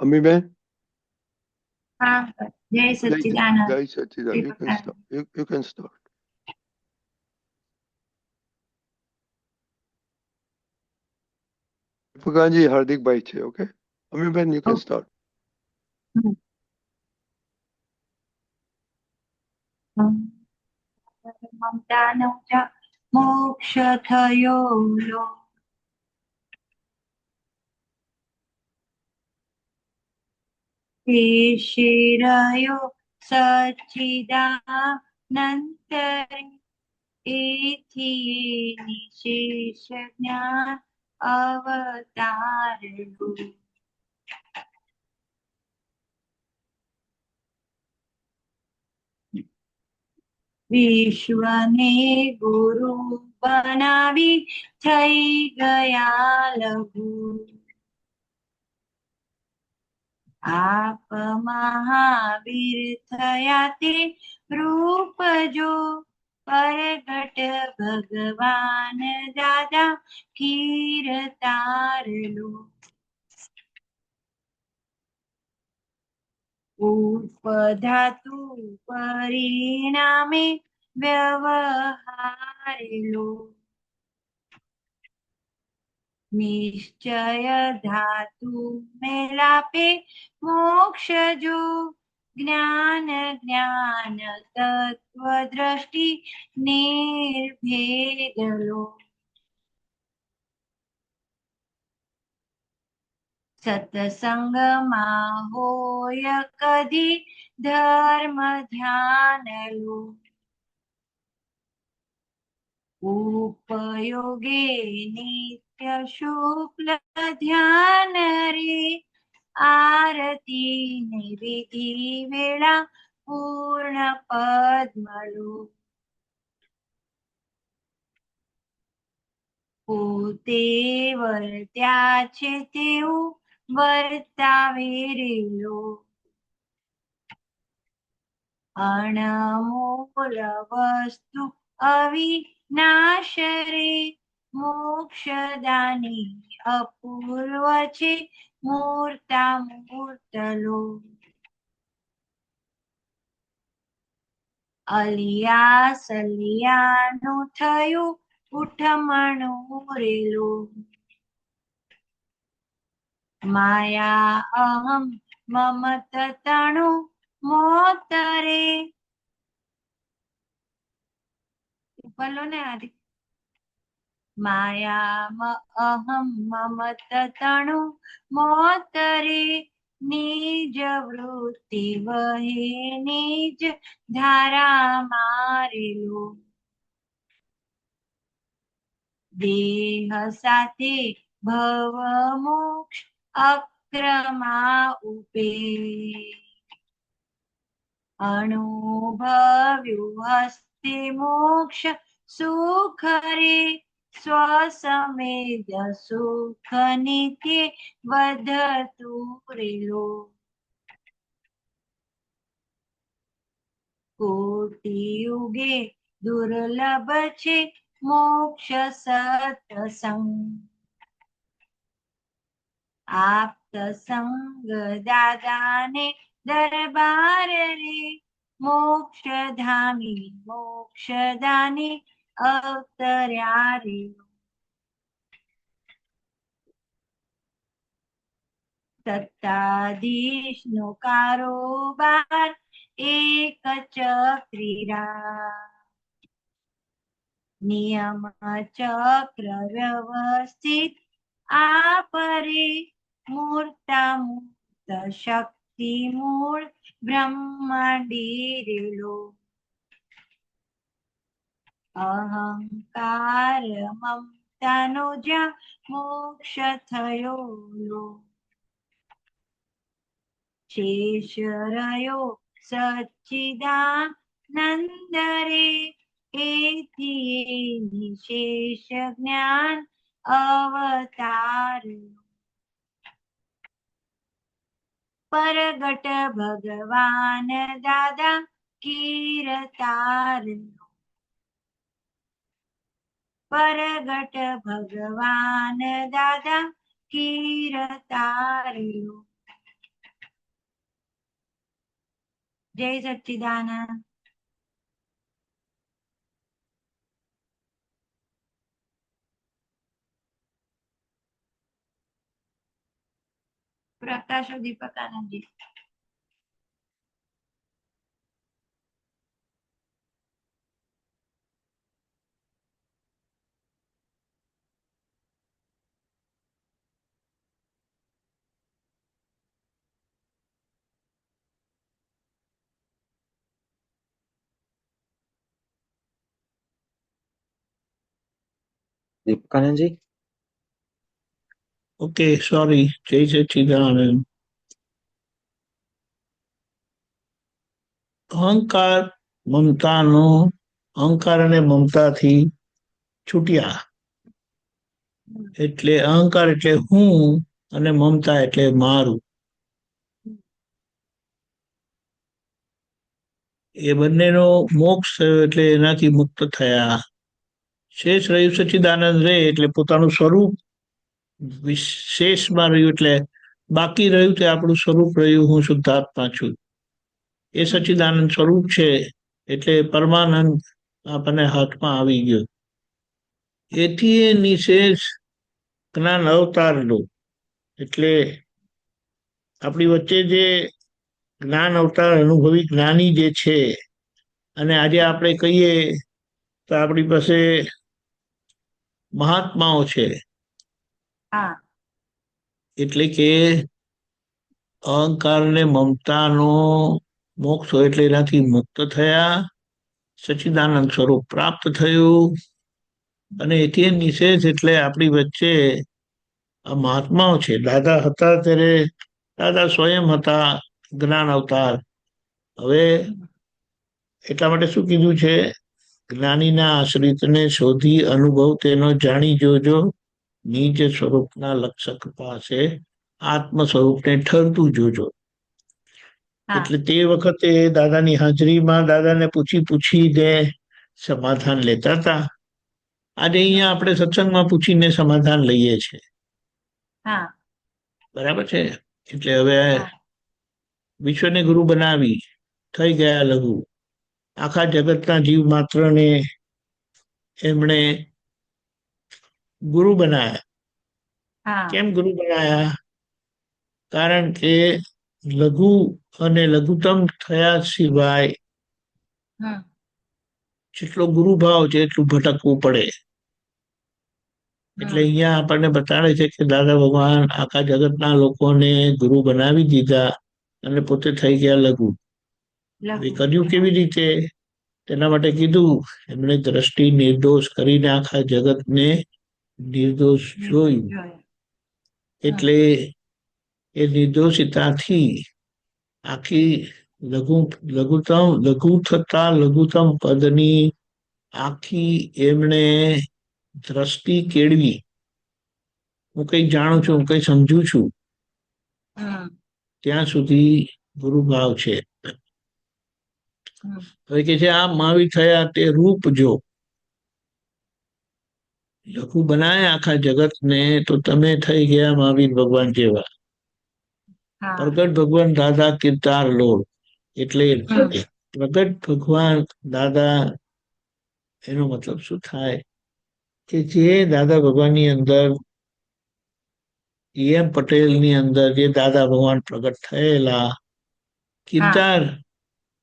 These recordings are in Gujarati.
Amoeba? Uh, Jay Satchidana. Jay Satchidana. You can start. You, you can start. Pukanji, Hardik Bhai okay? Amoeba, you can start. શિરયો નિશેષ જ્ઞાન અવતારલું વિશ્વને ગુરુ બનાવી થઈ ગયા લઘુ. આપ મહાવીર થયા તે રૂપ જો પરગટ ભગવાન દાદા કીર્તારલો ઉપધાતુ પરિણામે વ્યવહારેલો નિશ્ચય ધાતુ મેલાપે મોક્ષ જો. જ્ઞાન જ્ઞાન તત્વ દ્રષ્ટિ નિર્ભેદલો. સત્સંગમાં હોય કદી ધર્મ ધ્યાન લો. ઉપયોગે નિત્ય શુક્લ ધ્યાન રે આરતી ને વિધિ વેળા પૂર્ણ પદ્મલો પોતે વર્ત્યા છે તેવું વર્તાવે રેલો અણમોલ વસ્તુ અવિનાશ રે મોક્ષદાની અપૂર્વ છે મૂર્તા મૂર્તલો. અલિયા સલિયાનું થયું ઉઠમણું રેલું માયા અહમ મમત તણુ મોતરે. બોલો ને આદિ માયા મ- અહમ મમત તણું મોતરે નિજ વૃત્તિ વહે નિજ ધારા મારેલો દેહ સાથે ભવ મોક્ષ અક્રમા ઉપે અનુભવ્યું હસ્તે મોક્ષ સુખ રે સ્વસમેદ સુખ નિત્ય વધતું રેલો. કોટી યુગે દુર્લભ છે મોક્ષ સત્સંગ. આપત સંગ દાદાને દરબાર રે. મોક્ષધામી મોક્ષદાની અવતર્યા રે. સત્તાધીશ નો કારોબાર એક ચક્રીરા નિયમ ચક્ર વ્યવસ્થિત આ પરે મૂર્તા મુક્ત શક્તિ મૂળ બ્રહ્માંડી રેલો. અહંકાર મમતાનો જ્યાં મોક્ષ થયો લો શેષ રહ્યો સચ્ચિદાનંદ રે એથી નિશેષ જ્ઞાન અવતાર પરગટ ભગવાન દાદા કીર્તાર પરગટ ભગવાન દાદા કીર તાર્યું. જય સચ્ચિદાનંદ. પ્રકાશ દીપક દીપકાનંદજી ઓકે સોરી જય સચિદાનંદ અહંકાર મમતાનો અહંકાર અને મમતાથી છૂટ્યા એટલે અહંકાર એટલે હું અને મમતા એટલે મારું એ બંનેનો મોક્ષ થયો એટલે એનાથી મુક્ત થયા શેષ રહ્યું સચિદાનંદ રહે એટલે પોતાનું સ્વરૂપ વિશેષમાં રહ્યું એટલે બાકી રહ્યું તે આપણું સ્વરૂપ રહ્યું હું શુદ્ધાત્મા છું. એ સચિદાનંદ સ્વરૂપ છે એટલે પરમાનંદ આપણને હાથમાં આવી ગયો. એથી એ નિશેષ જ્ઞાન અવતાર લો એટલે આપણી વચ્ચે જે જ્ઞાન અવતાર, અનુભવી જ્ઞાની જે છે, અને આજે આપણે કહીએ તો આપણી પાસે મહાત્માઓ છે. એટલે કે અહંકાર ને મમતાનો મોક્ષ હોય એટલે એનાથી મુક્ત થયા. સચિદાનંદ સ્વરૂપ પ્રાપ્ત થયું. અને એથી નિશેષ એટલે આપણી વચ્ચે આ મહાત્માઓ છે. દાદા હતા ત્યારે દાદા સ્વયં હતા જ્ઞાન અવતાર. હવે એટલા માટે શું કીધું છે? જ્ઞાનીના આશ્રિતને શોધી અનુભવ તેનો જાણી જોજો. નીચ સ્વરૂપના લક્ષક પાસે આત્મ સ્વરૂપને ઠરતું જોજો. એટલે તે વખતે દાદાની હાજરીમાં દાદાને પૂછી પૂછીને સમાધાન લેતા હતા. આજે અહીંયા આપણે સત્સંગમાં પૂછીને સમાધાન લઈએ છીએ બરાબર છે? એટલે હવે વિશ્વને ગુરુ બનાવી થઈ ગયા લઘુ. આખા જગતના જીવ માત્રને એમણે ગુરુ બનાયા. કેમ ગુરુ બનાયા? કારણ કે લઘુ અને લઘુત્તમ થયા સિવાય જેટલો ગુરુ ભાવ છે એટલું ભટકવું પડે. એટલે અહીંયા આપણને બતાડે છે કે દાદા ભગવાન આખા જગતના લોકોને ગુરુ બનાવી દીધા અને પોતે થઈ ગયા લઘુ. કર્યું કેવી રીતે? તેના માટે કીધું એમણે દ્રષ્ટિ નિર્દોષ કરીને આખા જગતને નિર્દોષ જોયું. એટલે એ નિર્દોષિતાથી આખી લઘુ લઘુત્તમ લઘુ થતા લઘુત્તમ પદની આખી એમણે દ્રષ્ટિ કેળવી. હું કઈ જાણું છું હું કઈ સમજુ છું. ત્યાં સુધી ગુરુભાવ છે. હવે કે છે આ માવી થયા તે રૂપ જો. લઘુ બનાય આખા જગતને તો તમે થઈ ગયા મહાવીર ભગવાન જેવા. પ્રગટ ભગવાન દાદા કિરતાર લોડ એટલે પ્રગટ ભગવાન દાદા એનો મતલબ શું થાય? કે જે દાદા ભગવાનની અંદર એમ પટેલની અંદર જે દાદા ભગવાન પ્રગટ થયેલા કીર્તાર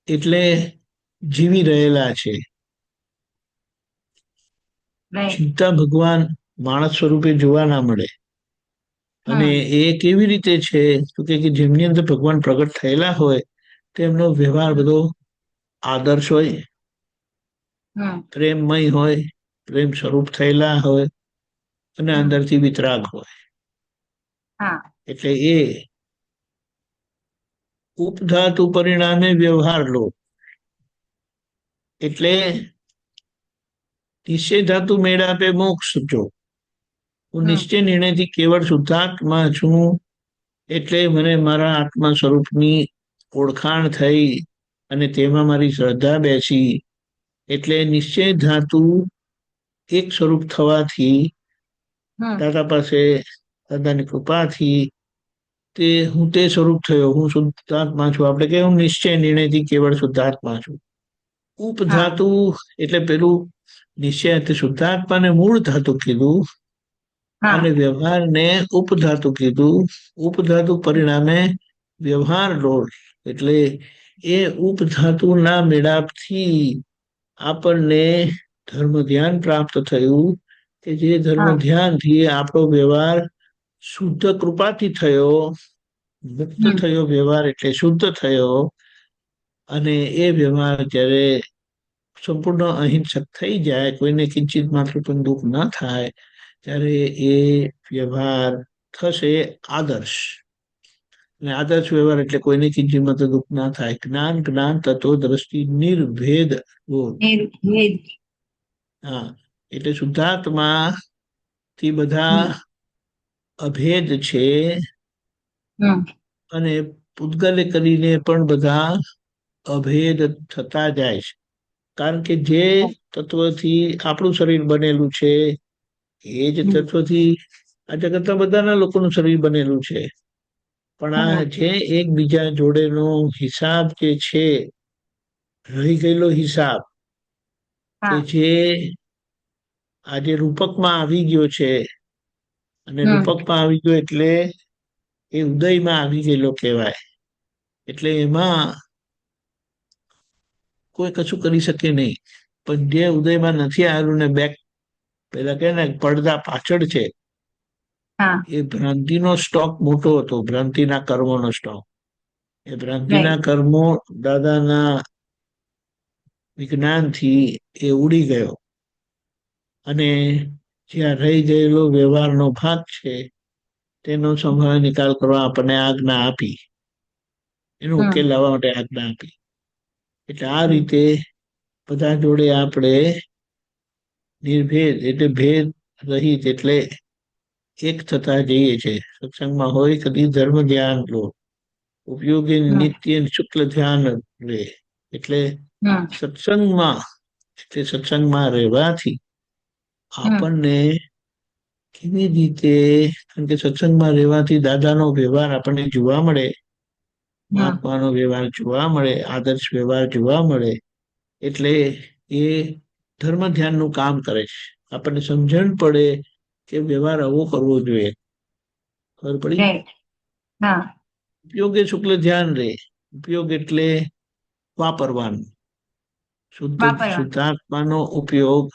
એટલે જીવી રહેલા છે. ચિંતા ભગવાન માણસ સ્વરૂપે જોવા ના મળે. અને એ કેવી રીતે છે? તો કે જેમની અંદર ભગવાન પ્રગટ થયેલા હોય તેમનો વ્યવહાર બધો આદર્શ હોય પ્રેમમય હોય પ્રેમ સ્વરૂપ થયેલા હોય અને. અંદરથી વિતરાગ હોય. એટલે એ ઉપધાતુ પરિણામે વ્યવહાર લો. એટલે નિશ્ચયધાતુ મેળ આપે મોક્ષ જો. હું નિશ્ચય નિર્ણયથી કેવળ શુદ્ધાત્મા છું એટલે મને મારા આત્મા સ્વરૂપની ઓળખાણ થઈ અને તેમાં મારી શ્રદ્ધા બેસી. એટલે નિશ્ચય ધાતુ એક સ્વરૂપ થવાથી દાદા પાસે દાદાની કૃપાથી તે હું તે સ્વરૂપ થયો હું શુદ્ધાત્મા છું. આપણે કે હું નિશ્ચય નિર્ણયથી કેવળ શુદ્ધાત્મા છું. ઉપધાતુ એટલે પેલું નિશ્ચય શુદ્ધાત્માને મૂળ ધાતુ કીધું અને વ્યવહારને ઉપધાતુ કીધું. ઉપધાતુ પરિણામે વ્યવહાર લોલ. એટલે એ ઉપધાતુના મેળાપથી આપણને ધર્મ ધ્યાન પ્રાપ્ત થયું કે જે ધર્મ. ધ્યાનથી આપણો વ્યવહાર શુદ્ધ કૃપાથી થયો મુક્ત થયો વ્યવહાર એટલે શુદ્ધ થયો અને એ વ્યવહાર જ્યારે સંપૂર્ણ અહિંસક થઈ જાય કોઈને કિંચિત માત્ર પણ દુઃખ ના થાય ત્યારે એ વ્યવહાર થશે આદર્શ. અને આદર્શ વ્યવહાર એટલે કોઈને કિંચિત માત્ર દુઃખ ના થાય. જ્ઞાન જ્ઞાન તત્વ દ્રષ્ટિ નિર્ભેદ હા એટલે શુદ્ધાત્મા થી બધા અભેદ છે અને પૂતગલે કરીને પણ બધા અભેદ થતા જાય છે કારણ કે જે તત્વથી આપણું શરીર બનેલું છે એ જ. તત્વથી આ જગતના બધાના લોકોનું શરીર બનેલું છે પણ આ. જે એકબીજા જોડેનો હિસાબ જે છે રહી ગયેલો હિસાબ કે જે આજે રૂપકમાં આવી ગયો છે અને. રૂપકમાં આવી ગયો એટલે એ ઉદયમાં આવી ગયેલો કહેવાય. એટલે એમાં કોઈ કશું કરી શકે નહીં. પણ જે ઉદયમાં નથી આવેલું ને બેક પેલા કે ને પડદા પાછળ છે એ ભ્રાંતિનો સ્ટોક મોટો હતો ભ્રાંતિના કર્મોનો સ્ટોક એ ભ્રાંતિના કર્મો દાદાના વિજ્ઞાનથી એ ઉડી ગયો. અને જ્યાં રહી ગયેલો વ્યવહારનો ભાગ છે તેનો સંભાળ નિકાલ કરવા આપણને આજ્ઞા આપી. એનો. ઉકેલ લાવવા માટે આજ્ઞા આપી. એટલે આ રીતે બધા જોડે આપણે નિર્ભેદ એટલે ભેદ રહિત એટલે એક થતા જઈએ છે. સત્સંગમાં હોય કદી ધર્મ ધ્યાન લો. ઉપયોગી. નિત્ય શુક્લ ધ્યાન લે. એટલે સત્સંગમાં એટલે સત્સંગમાં રહેવાથી આપણને કેવી રીતે કારણ કે સત્સંગમાં રહેવાથી દાદાનો વ્યવહાર આપણને જોવા મળે મહાત્માનો વ્યવહાર જોવા મળે આદર્શ વ્યવહાર જોવા મળે એટલે એ ધર્મ ધ્યાનનું કામ કરે છે. આપણને સમજણ પડે કે વ્યવહાર આવો કરવો જોઈએ. ખબર પડી? ઉપયોગ શુક્લ ધ્યાન રે. ઉપયોગ એટલે વાપરવાનું. શુદ્ધ. શુદ્ધાત્માનો ઉપયોગ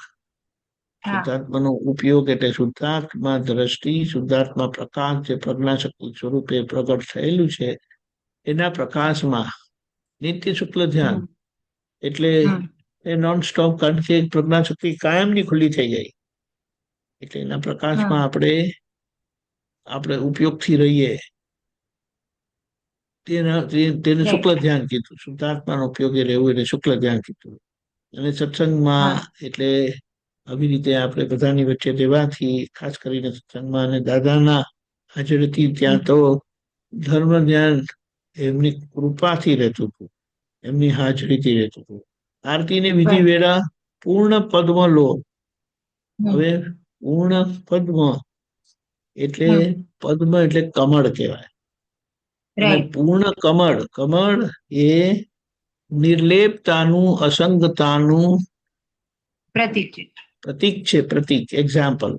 શુદ્ધાત્માનો ઉપયોગ એટલે શુદ્ધાત્મા દ્રષ્ટિ શુદ્ધાત્મા પ્રકાશ જે પ્રજ્ઞાશક્તિ સ્વરૂપે પ્રગટ થયેલું છે એના પ્રકાશમાં નિત્ય શુક્લ ધ્યાન એટલે એ નોન સ્ટોપ કારણ કે પ્રજ્ઞાશક્તિ કાયમની ખુલ્લી થઈ ગઈ. એટલે એના પ્રકાશમાં આપણે આપણે ઉપયોગથી રહીએ. તેના તેને શુક્લ ધ્યાન કીધું. શુદ્ધાત્માનો ઉપયોગી રહેવું એટલે શુક્લ ધ્યાન કીધું. અને સત્સંગમાં. એટલે આવી રીતે આપણે બધાની વચ્ચે રહેવાથી ખાસ કરીને સત્સંગમાં અને દાદાના હાજરીથી ત્યાં તો ધર્મ ધ્યાન એમની કૃપાથી રહેતું હતું એમની હાજરીથી રહેતું હતું. આરતીની વિધિ વેળા પૂર્ણ પદ્મ લો. હવે પૂર્ણ પદ્મ એટલે પદ્મ એટલે કમળ કહેવાય. પૂર્ણ કમળ કમળ એ નિર્લેપતાનું અસંગતાનું પ્રતિક પ્રતીક છે પ્રતીક એક્ઝામ્પલ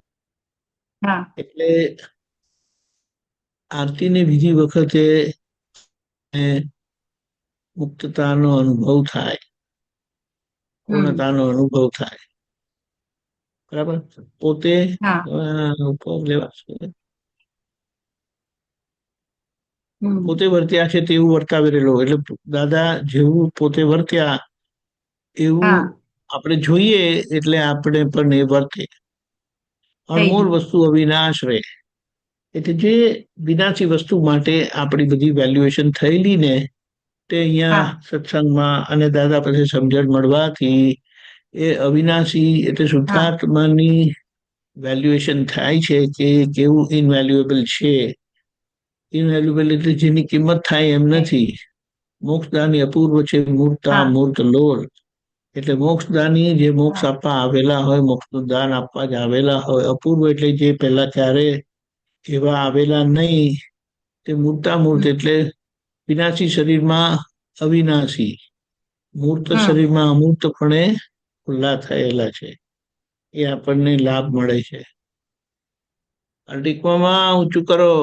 એટલે આરતીને બીજી વખતે મુક્તતાનો અનુભવ થાય. પૂર્ણતાનો અનુભવ થાય. બરાબર? પોતે ઉપભોગ લેવા પોતે વર્ત્યા છે તેવું વર્તાવી રહેલો એટલે દાદા જેવું પોતે વર્ત્યા એવું. આપણે જોઈએ એટલે આપણે પણ એ વર્તે અણમોલ વસ્તુ અવિનાશ રહે. એટલે જે વિનાશી વસ્તુ માટે આપણી બધી વેલ્યુએશન થયેલી ને તે અહીંયા સત્સંગમાં અને દાદા પાસે સમજણ મળવાથી એ અવિનાશી એટલે શુદ્ધાત્માની વેલ્યુએશન થાય છે કે કેવું ઇનવેલ્યુએબલ છે? ઇનવેલ્યુએબલ એટલે જેની કિંમત થાય એમ નથી. મોક્ષદાની અપૂર્વ છે મૂર્તા. મૂર્ત લોલ એટલે મોક્ષદાની જે મોક્ષ આપવા આવેલા હોય મોક્ષનું દાન આપવા જ આવેલા હોય અપૂર્વ એટલે જે પહેલા ક્યારે એવા આવેલા નહીં તે મૂર્તામૂર્ત એટલે વિનાશી શરીરમાં અવિનાશી. મૂર્ત. શરીરમાં અમૂર્તપણે ખુલ્લા થયેલા છે. એ આપણને લાભ મળે છે. અર્ટિકવામાં ઊંચું કરો.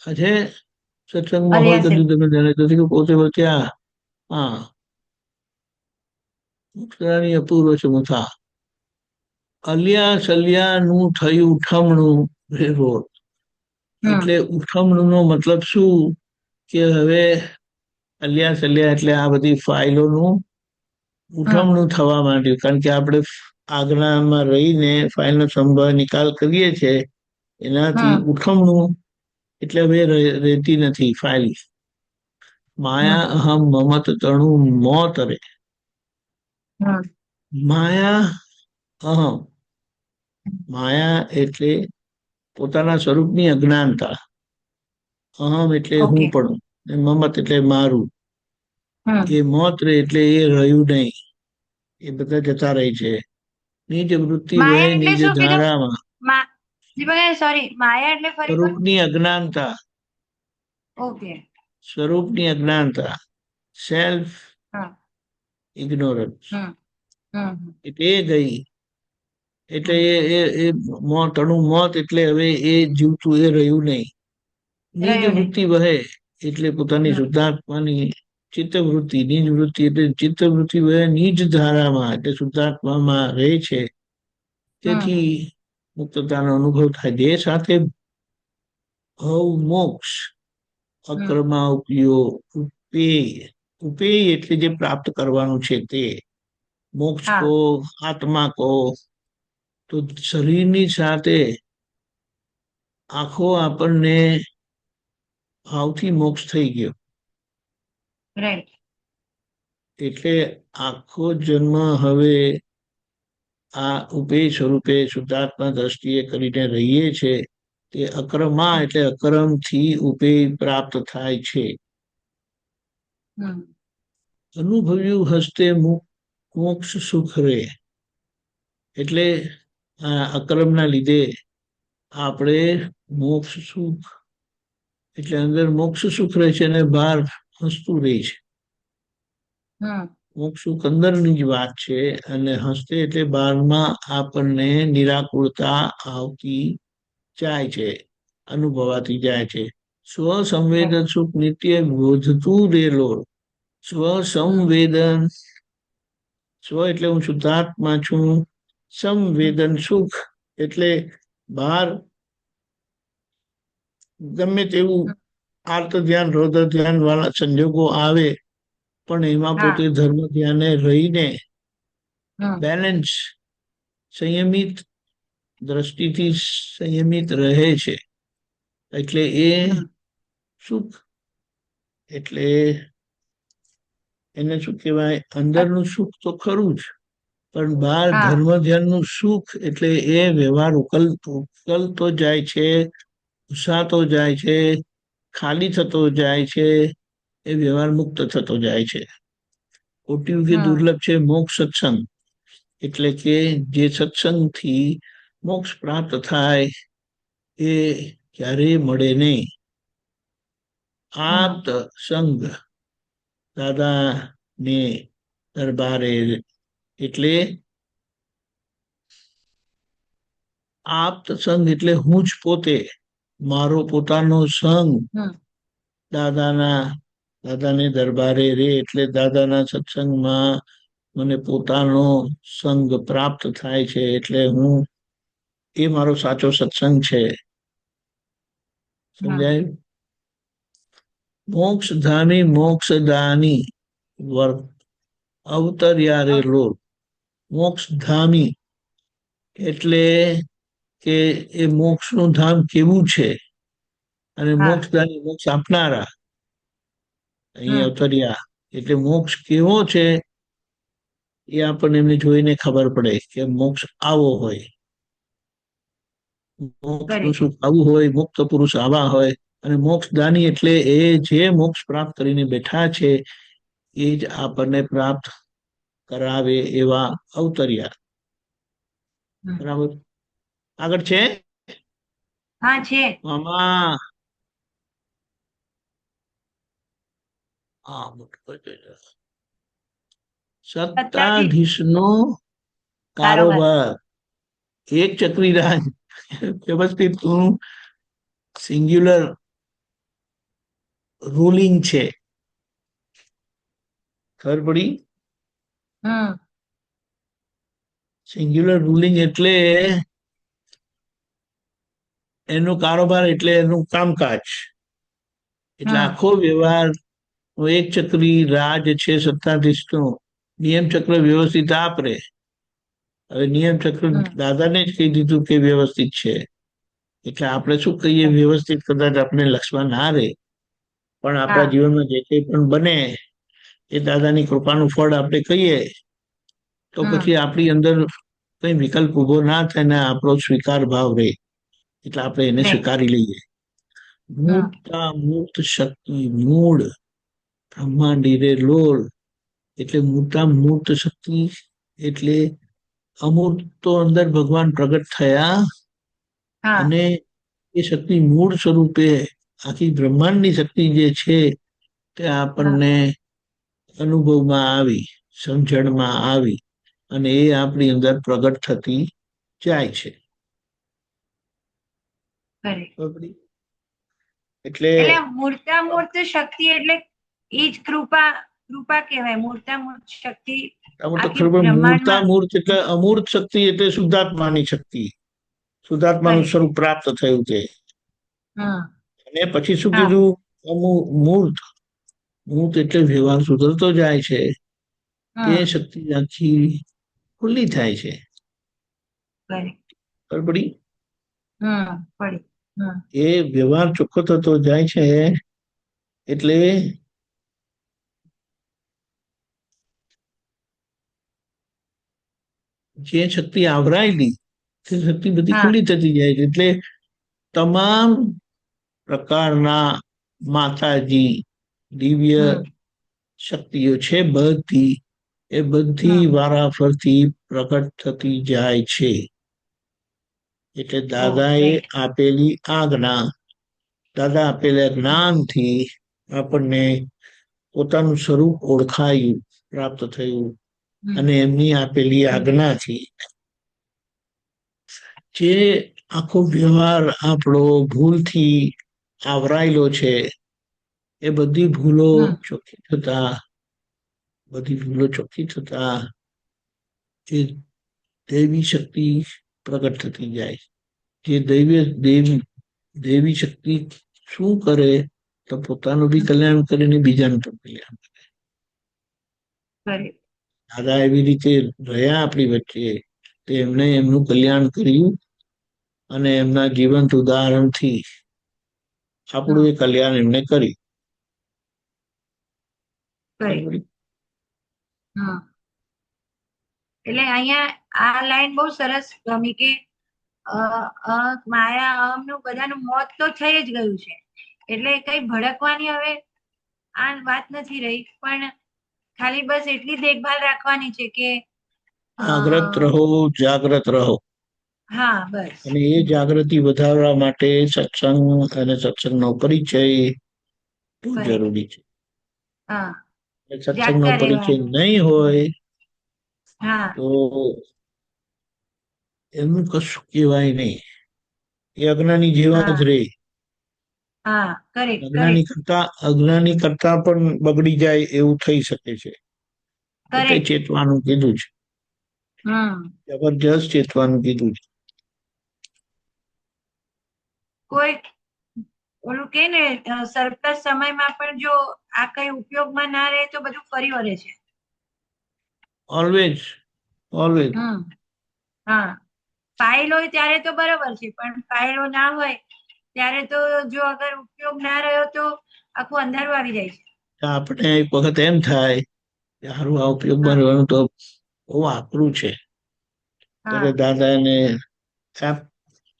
એ. આ છે સત્સંગમાં હોય તો તમે જાણે તો કે પોતે ત્યાં. હા. ઉત્તરાની અપૂર્વ છે મુથા અલિયા સલિયાનું થયું ઉઠમણું રેરોડ એટલે ઉઠમણું નો મતલબ શું? કે હવે અલિયા સલિયા એટલે આ બધી ફાઇલોનું ઉઠમણું થવા માંડ્યું. કારણ કે આપણે આગળમાં રહીને ફાઇલનો સંભાવ નિકાલ કરીએ છીએ એનાથી ઉઠમણું એટલે હવે રહેતી નથી ફાઇલ માયા અહમ મમત તણું મોત રે. માયા અહમ. માયા એટલે પોતાના સ્વરૂપની અજ્ઞાનતા. અહમ એટલે હું પણ મમત એટલે મારું. એ મોત રે એટલે એ રહ્યું નહીં. એ બધા જતા રહે છે. નિજ વૃત્તિ રહે નિજ ધારામાં. દીપકભાઈ સોરી માયા એટલે ફરી સ્વરૂપની અજ્ઞાનતા. ઓકે. સ્વરૂપની અજ્ઞાનતા. સેલ્ફ ઇગ્નોરન્સ એટલે એ ગઈ. એટલે એ એ મોત અણુ મોત એટલે હવે એ જીવતું એ રહ્યું નહીં. નિજ વૃત્તિ વહે એટલે પોતાની. શુદ્ધાત્માની ચિત્તવૃત્તિ નિજ વૃત્તિ એટલે ચિત્તવૃત્તિ વહે નિજ ધારામાં એટલે શુદ્ધાત્મામાં રહે છે. તેથી મુક્તતાનો અનુભવ થાય. જે સાથે ભવ મોક્ષ અક્રમા ઉપયો. ઉપેય ઉપેય એટલે જે પ્રાપ્ત કરવાનું છે તે. મોક્ષ. કહો આત્મા કહો તો શરીરની સાથે આખો આપણને ભાવથી મોક્ષ થઈ ગયો. એટલે આખો જન્મ હવે આ ઉપેય સ્વરૂપે શુદ્ધાત્મા દ્રષ્ટિએ કરીને રહીએ છે તે અક્રમા એટલે અક્રમથી ઉપેય પ્રાપ્ત થાય છે. અનુભવ્યું હસ્તે મોક્ષ સુખ રે એટલે આ અક્રમના લીધે આપણે મોક્ષ સુખ એટલે અંદર મોક્ષ સુખ રહે છે અને બહાર હસતું રહે છે. અંદરની જ વાત છે અને હસ્તે એટલે બારમાં આપણને નિરાકુરતા આવતી જાય છે, અનુભવાતી જાય છે. સ્વ સંવેદન સુખ નિત્ય ગોધતું રેલો સ્વ સંવેદન સ્વ એટલે હું શુદ્ધાત્મા છું. સંવેદન સુખ એટલે બહાર ગમે તેવું આર્ત ધ્યાન રોદર ધ્યાન વાળા સંજોગો આવે પણ એમાં પોતે ધર્મ ધ્યાને રહીને બેલેન્સ સંયમિત દ્રષ્ટિથી સંયમિત રહે છે. એટલે એ સુખ એટલે એને શું કહેવાય? અંદરનું સુખ તો ખરું જ પણ બહાર. ધર્મ ધ્યાનનું સુખ એટલે એ વ્યવહાર ઉકલ ઉકલતો જાય છે ઉસાતો જાય છે ખાલી થતો જાય છે એ વ્યવહાર મુક્ત થતો જાય છે. કોટી યુગે દુર્લભ છે મોક્ષ સત્સંગ. એટલે કે જે સત્સંગથી મોક્ષ પ્રાપ્ત થાય એ ક્યારેય મળે નહીં. આપ્ત સંગ દાદા ને દરબારે એટલે આપ્ત સંગ એટલે હું જ પોતે મારો પોતાનો સંગ દાદાના દાદાને દરબારે રે એટલે દાદાના સત્સંગમાં મને પોતાનો સંગ પ્રાપ્ત થાય છે એટલે હું એ મારો સાચો સત્સંગ છે. સમજાય? મોક્ષ ધામી મોક્ષ દાની વર અવતર્યા રે લોક મોક્ષ ધામી એટલે કે એ મોક્ષનું ધામ કેવું છે? અને. મોક્ષદાની મોક્ષ આપનારા. અહીં. અવતર્યા એટલે મોક્ષ કેવો છે એ આપણને એમને જોઈને ખબર પડે કે મોક્ષ આવો હોય. મોક્ષ સુખ આવું હોય મુક્ત પુરુષ આવા હોય અને મોક્ષદાની એટલે એ જે મોક્ષ પ્રાપ્ત કરીને બેઠા છે એ જ આપણને પ્રાપ્ત કરાવે એવા અવતર્યા. બરાબર? આગળ છે? હા છે. આમાં હા મોટું કરી દેજો. સત્તાધીશનો કારોબાર એક ચક્રી રાજ વ્યવસ્થિત સિંગ્યુલર રૂલિંગ છે ખબર પડી સિંગ્યુલર રૂલિંગ એટલે એનો કારોબાર એટલે એનું કામકાજ એટલે આખો વ્યવહાર એક ચક્રી રાજ છે સત્તાધીશનું. નિયમ ચક્ર વ્યવસ્થિત આપરે. હવે નિયમ ચક્ર. દાદાને જ કહી દીધું કે વ્યવસ્થિત છે. એટલે આપણે શું કહીએ વ્યવસ્થિત કદાચ આપણે લક્ષમાં ના રહે પણ આપણા. જીવનમાં જે કંઈ પણ બને એ દાદાની કૃપાનું ફળ આપણે કહીએ. તો પછી આપણી અંદર કઈ વિકલ્પ ઊભો ના થાય ને આપણો સ્વીકાર ભાવ રહે એટલે આપણે એને સ્વીકારી લઈએ. મૂર્તા મૂર્ત શક્તિ મૂળ. બ્રહ્માંડી રે લોલ એટલે મૂર્તા મૂર્ત શક્તિ એટલે અમૂર્ત તો અંદર ભગવાન પ્રગટ થયા અને એ શક્તિ મૂળ સ્વરૂપે આખી બ્રહ્માંડની શક્તિ જે છે તે આપણને અનુભવમાં આવી સમજણમાં આવી અને એ આપણી અંદર પ્રગટ થતી જાય છે? એટલે મૂર્તા મૂર્ત શક્તિ એટલે ઈ જ કૃપા કૃપા કહેવાય મૂર્તામૂર્ત શક્તિ. આમાં તો આખી ખબર પડે, બ્રહ્માંડમાં- મૂર્તા મૂર્ત એટલે અમૂર્ત શક્તિ એટલે શુદ્ધાત્માની શક્તિ. શુદ્ધાત્માનું. સ્વરૂપ પ્રાપ્ત થયું તે. અને પછી શું. કીધું? મૂર્ત. મૂર્ત એટલે વ્યવહાર સુધરતો જાય છે. તે શક્તિ આખી ખુલ્લી થાય છે. પડી? એ વ્યવહાર ચોખ્ખો થતો જાય છે એટલે જે શક્તિ આવરાયેલી તે શક્તિ બધી ખુલ્લી થતી જાય છે એટલે તમામ પ્રકારના માતાજી દિવ્ય શક્તિઓ છે બધી એ બધી. વારાફરતી પ્રગટ થતી જાય છે એટલે દાદાએ. આપેલી આજ્ઞા દાદા આપેલા જ્ઞાનથી આપણને પોતાનું સ્વરૂપ ઓળખાયું પ્રાપ્ત થયું. અને એમની આપેલી આજ્ઞાથી જે આખો વ્યવહાર આપણો ભૂલથી આવરાયેલો છે એ બધી ભૂલો ચોખ્ખી થતા બધી ભૂલો ચોખ્ખી થતા એ દૈવી શક્તિ પ્રગટ થતી જાય. જે દૈવી દેવી દેવી શક્તિ શું કરે તો પોતાનું બી કલ્યાણ કરીને બીજાનું પણ કલ્યાણ કરે. કરે દાદા એવી રીતે રહ્યા આપણી વચ્ચે તે એમણે એમનું કલ્યાણ કર્યું અને એમના જીવંત ઉદાહરણથી આપણું એ કલ્યાણ એમને કર્યું. એટલે અહીંયા આ લાઈન બહુ સરસ ગમી કે માયા અમનું બધાનું મોત તો થઈ જ ગયું છે. એટલે કઈ ભડકવાની હવે આ વાત નથી રહી પણ ખાલી બસ એટલી દેખભાલ રાખવાની છે કે જાગ્રત રહો જાગ્રત રહો. હા બસ. અને એ જાગૃતિ વધારવા માટે સત્સંગ અને સત્સંગનો પરિચય બહુ જરૂરી છે. હા. સત્સંગનો પરિચય નહીં હોય હા. તો એમનું કશું કહેવાય નહીં. એ અજ્ઞાની જેવા જ રહે. હા કરેક્ટ અજ્ઞાની કરતા અજ્ઞાની કરતા પણ બગડી જાય એવું થઈ શકે છે. એટલે કરેક્ટ ચેતવાનું કીધું છે. જબરજસ્ત ચેતવાનું કીધું છે. કોઈ ઓલું કે ને સરપ્લસ સમયમાં પણ જો આ કઈ ઉપયોગમાં ના રહે તો બધું ફરી વળે છે. ઓલવેઝ ઓલવેઝ હમ હા. ફાઇલ હોય ત્યારે તો બરાબર છે પણ ફાઇલો ના હોય ત્યારે તો જો અગર ઉપયોગ ના રહ્યો તો આખું અંધારું આવી જાય છે. આપણે એક વખત એમ થાય કે સારું આ ઉપયોગમાં રહેવાનું તો બહુ આકરું છે. ત્યારે દાદાને આ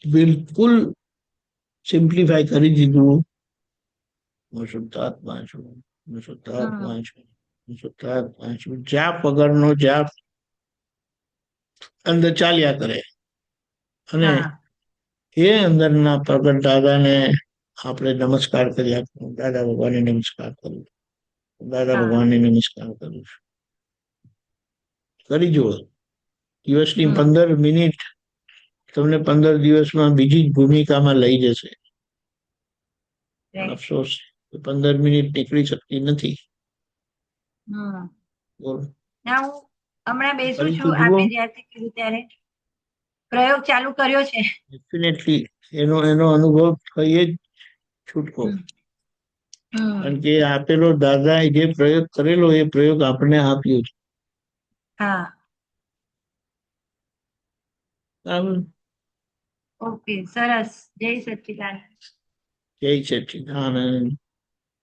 બિલકુલ સિમ્પ્લિફાય કરી દીધું. હું શુદ્ધાત્મા છું હું શુદ્ધાત્મા છું હું. શુદ્ધાત્મા છું જાપ વગરનો જાપ અંદર ચાલ્યા કરે. અને એ અંદરના પ્રગટ દાદાને આપણે નમસ્કાર કરી આપવું દાદા ભગવાનને નમસ્કાર કરું દાદા. ભગવાનને નમસ્કાર કરું કરી જુઓ. દિવસની પંદર મિનિટ તમને પંદર દિવસમાં બીજી જ ભૂમિકામાં લઈ જશે. અફસોસ. પંદર મિનિટ નીકળી શકતી નથી. બોલો. હમણાં બેસું છું આપે જ્યારથી કીધું ત્યારે. પ્રયોગ ચાલુ કર્યો છે. ડેફિનેટલી એનો એનો અનુભવ કહીએ જ છૂટકો. કારણ કે આપેલો દાદાએ જે પ્રયોગ કરેલો એ પ્રયોગ આપણે આપ્યો છે. હા. ઓકે સરસ. જય સચિદાન જય સચ્ચિદાનંદ